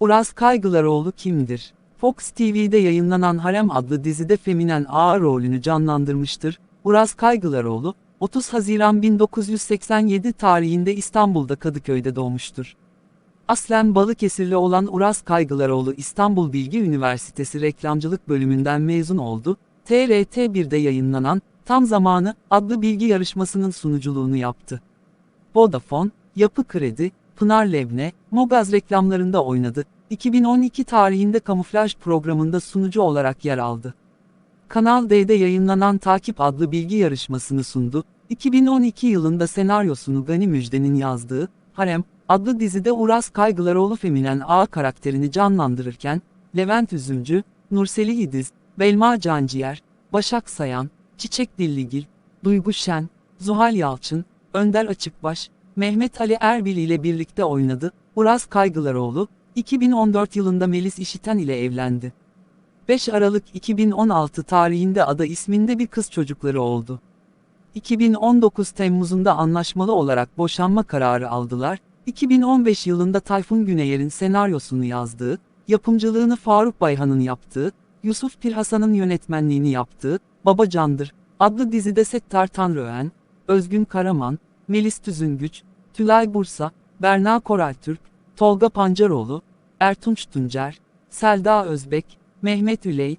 Uraz Kaygılaroğlu kimdir? Fox TV'de yayınlanan Harem adlı dizide feminen ağa rolünü canlandırmıştır. Uraz Kaygılaroğlu, 30 Haziran 1987 tarihinde İstanbul'da Kadıköy'de doğmuştur. Aslen Balıkesirli olan Uraz Kaygılaroğlu İstanbul Bilgi Üniversitesi Reklamcılık bölümünden mezun oldu. TRT1'de yayınlanan Tam Zamanı adlı bilgi yarışmasının sunuculuğunu yaptı. Vodafone, Yapı Kredi, Pınar Levne, Mobaz reklamlarında oynadı. 2012 tarihinde kamuflaj programında sunucu olarak yer aldı. Kanal D'de yayınlanan Takip adlı bilgi yarışmasını sundu. 2012 yılında senaryosunu Gani Müjde'nin yazdığı Harem adlı dizide Uras Kaygılaroğlu feminen A karakterini canlandırırken, Levent Üzümcü, Nurseli İdiz, Belma Canciğer, Başak Sayan, Çiçek Dilligil, Duygu Şen, Zuhal Yalçın, Önder Açıkbaş, Mehmet Ali Erbil ile birlikte oynadı. Uras Kaygılaroğlu, 2014 yılında Melis İşiten ile evlendi. 5 Aralık 2016 tarihinde Ada isminde bir kız çocukları oldu. 2019 Temmuz'unda anlaşmalı olarak boşanma kararı aldılar. 2015 yılında Tayfun Güneyer'in senaryosunu yazdığı, yapımcılığını Faruk Bayhan'ın yaptığı, Yusuf Pirhasan'ın yönetmenliğini yaptığı Baba Candır adlı dizide Settar Tanrıöğen, Özgün Karaman, Melis Tüzüngüç, Tülay Bursa, Berna Koraltürk, Tolga Pancaroğlu, Ertunç Tuncer, Selda Özbek, Mehmet Üley,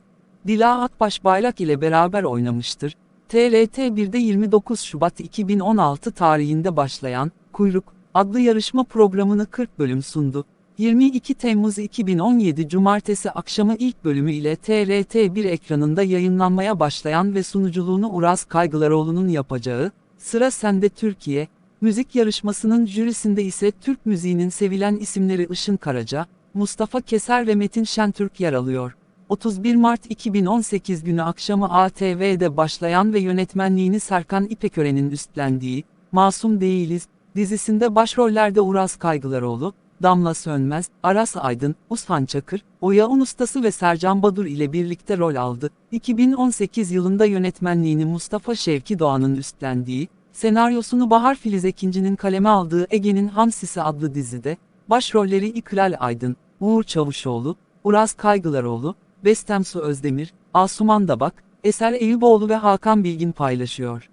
Dila Akbaş Bayrak ile beraber oynamıştır. TRT1'de 29 Şubat 2016 tarihinde başlayan Kuyruk adlı yarışma programını 40 bölüm sundu. 22 Temmuz 2017 Cumartesi akşamı ilk bölümü ile TRT1 ekranında yayınlanmaya başlayan ve sunuculuğunu Uraz Kaygılaroğlu'nun yapacağı, Sıra Sende Türkiye, müzik yarışmasının jürisinde ise Türk müziğinin sevilen isimleri Işın Karaca, Mustafa Keser ve Metin Şentürk yer alıyor. 31 Mart 2018 günü akşamı ATV'de başlayan ve yönetmenliğini Serkan İpekören'in üstlendiği, Masum Değiliz, dizisinde başrollerde Uraz Kaygılaroğlu, Damla Sönmez, Aras Aydın, Ushan Çakır, Oya Un Ustası ve Sercan Badur ile birlikte rol aldı. 2018 yılında yönetmenliğini Mustafa Şevki Doğan'ın üstlendiği, senaryosunu Bahar Filiz Ekinci'nin kaleme aldığı Ege'nin Hamsisi adlı dizide, başrolleri İklal Aydın, Uğur Çavuşoğlu, Uraz Kaygılaroğlu, Bestemsu Özdemir, Asuman Dabak, Eser Eyüboğlu ve Hakan Bilgin paylaşıyor.